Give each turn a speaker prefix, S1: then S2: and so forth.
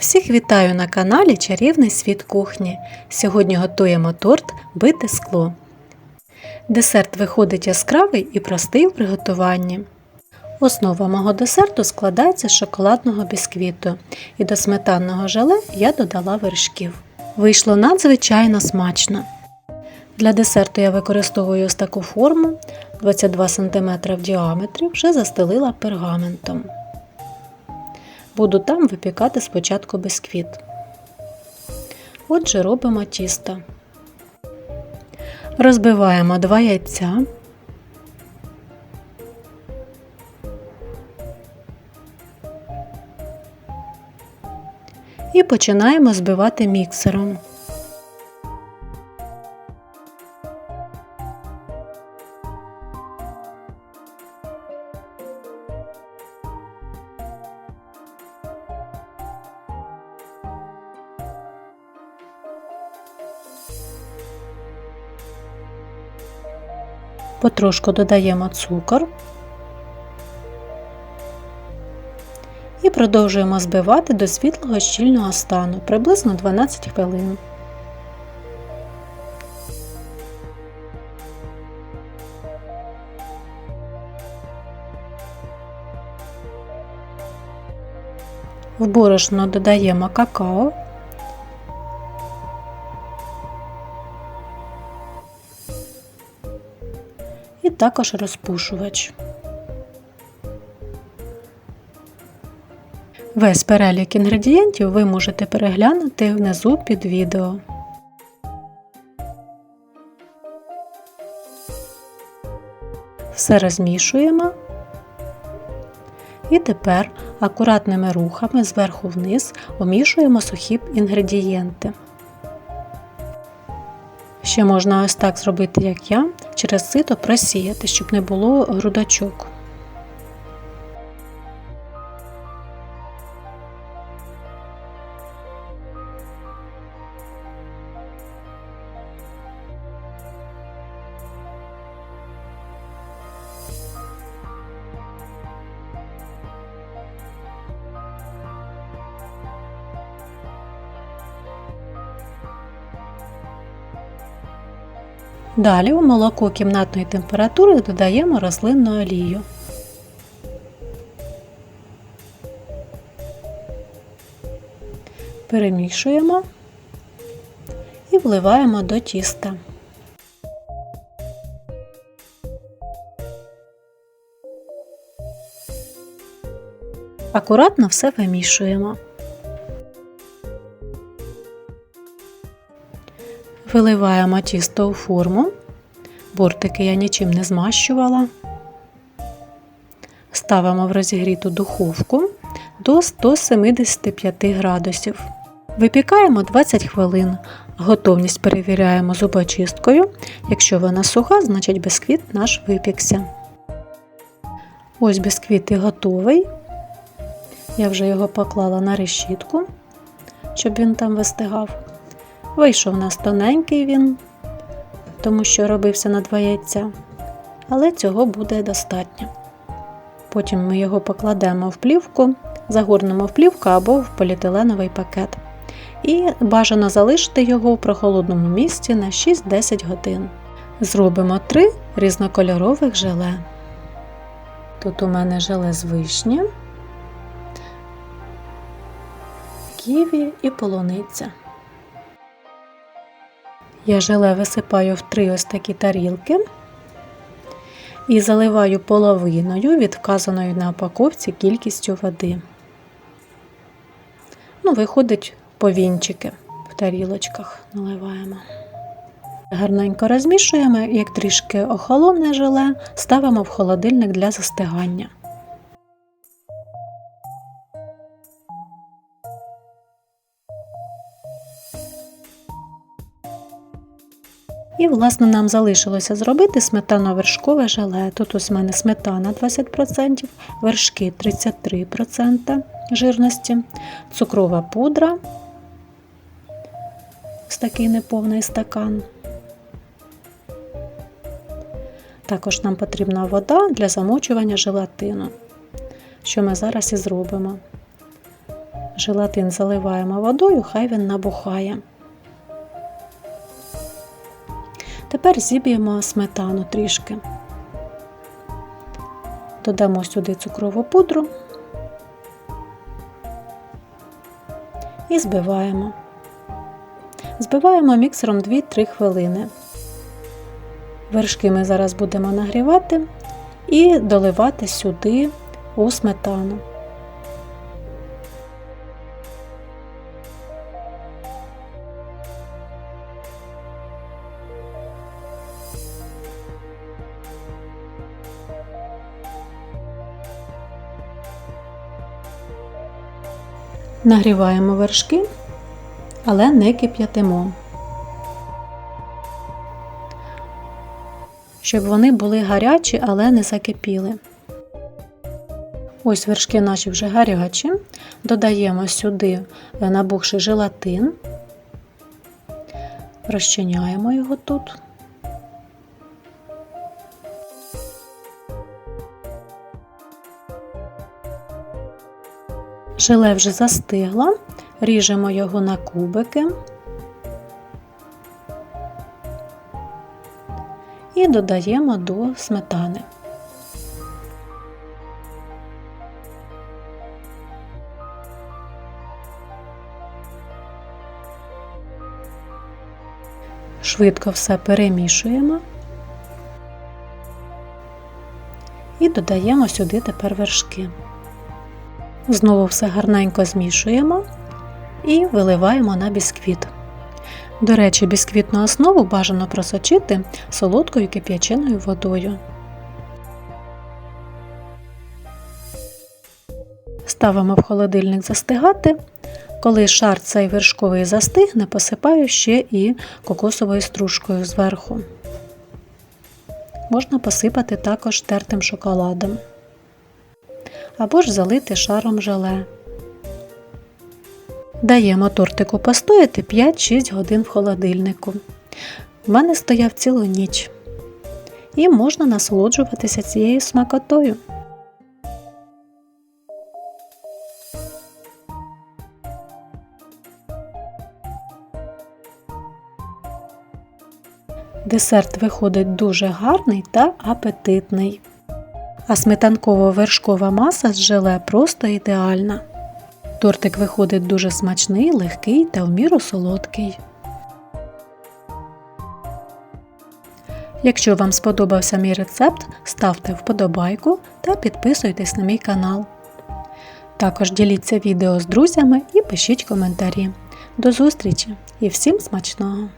S1: Всіх вітаю на каналі Чарівний світ кухні. Сьогодні готуємо торт бите скло. Десерт виходить яскравий і простий в приготуванні. Основа мого десерту складається з шоколадного бісквіту, і до сметанного желе я додала вершків. Вийшло надзвичайно смачно. Для десерту я використовую ось таку форму 22 см в діаметрі, вже застелила пергаментом. Буду там випікати спочатку бисквіт. Отже, робимо тісто. Розбиваємо два яйця. І починаємо збивати міксером. Потрошку додаємо цукор і продовжуємо збивати до світлого щільного стану приблизно 12 хвилин. В борошно додаємо какао також розпушувач. Весь перелік інгредієнтів ви можете переглянути внизу під відео. Все розмішуємо. І тепер акуратними рухами зверху вниз omішуємо сухі інгредієнти. Ще можна ось так зробити, як я, через сито просіяти, щоб не було грудочок. Далі у молоко кімнатної температури додаємо рослинну олію. Перемішуємо і вливаємо до тіста. Акуратно все вимішуємо. Виливаємо тісто у форму, бортики я нічим не змащувала. Ставимо в розігріту духовку до 175 градусів. Випікаємо 20 хвилин. Готовність перевіряємо зубочисткою. Якщо вона суха, значить бісквіт наш випікся. Ось бісквіт і готовий. Я вже його поклала на решітку, щоб він там вистигав. Вийшов у нас тоненький він, тому що робився на два яйця, але цього буде достатньо. Потім ми його покладемо в плівку, загорнемо в плівку або в поліетиленовий пакет. І бажано залишити його в прохолодному місці на 6-10 годин. Зробимо три різнокольорових желе. Тут у мене желе з вишні, ківі і полуниця. Я желе висипаю в три ось такі тарілки і заливаю половиною від вказаної на упаковці кількістю води. Ну, виходить повінчики в тарілочках наливаємо. Гарненько розмішуємо, як трішки охолоне желе, ставимо в холодильник для застигання. І, власне, нам залишилося зробити сметано-вершкове желе. Тут у мене сметана 20%, вершки 33% жирності, цукрова пудра, ось такий неповний стакан. Також нам потрібна вода для замочування желатину, що ми зараз і зробимо. Желатин заливаємо водою, хай він набухає. Тепер зіб'ємо сметану трішки. Додамо сюди цукрову пудру і збиваємо. Збиваємо міксером 2-3 хвилини. Вершки ми зараз будемо нагрівати і доливати сюди у сметану. Нагріваємо вершки, але не кип'ятимо. Щоб вони були гарячі, але не закипіли. Ось вершки наші вже гарячі. Додаємо сюди набухший желатин, розчиняємо його тут. Желе вже застигло, ріжемо його на кубики і додаємо до сметани. Швидко все перемішуємо і додаємо сюди тепер вершки. Знову все гарненько змішуємо і виливаємо на бісквіт. До речі, бісквітну основу бажано просочити солодкою кип'яченою водою. Ставимо в холодильник застигати. Коли шар цей вершковий застигне, посипаю ще і кокосовою стружкою зверху. Можна посипати також тертим шоколадом або ж залити шаром желе. Даємо тортику постояти 5-6 годин в холодильнику. У мене стояв цілу ніч. І можна насолоджуватися цією смакотою. Десерт виходить дуже гарний та апетитний а сметанково-вершкова маса з желе просто ідеальна. Тортик виходить дуже смачний, легкий та в міру солодкий. Якщо вам сподобався мій рецепт, ставте вподобайку та підписуйтесь на мій канал. Також діліться відео з друзями і пишіть коментарі. До зустрічі і всім смачного!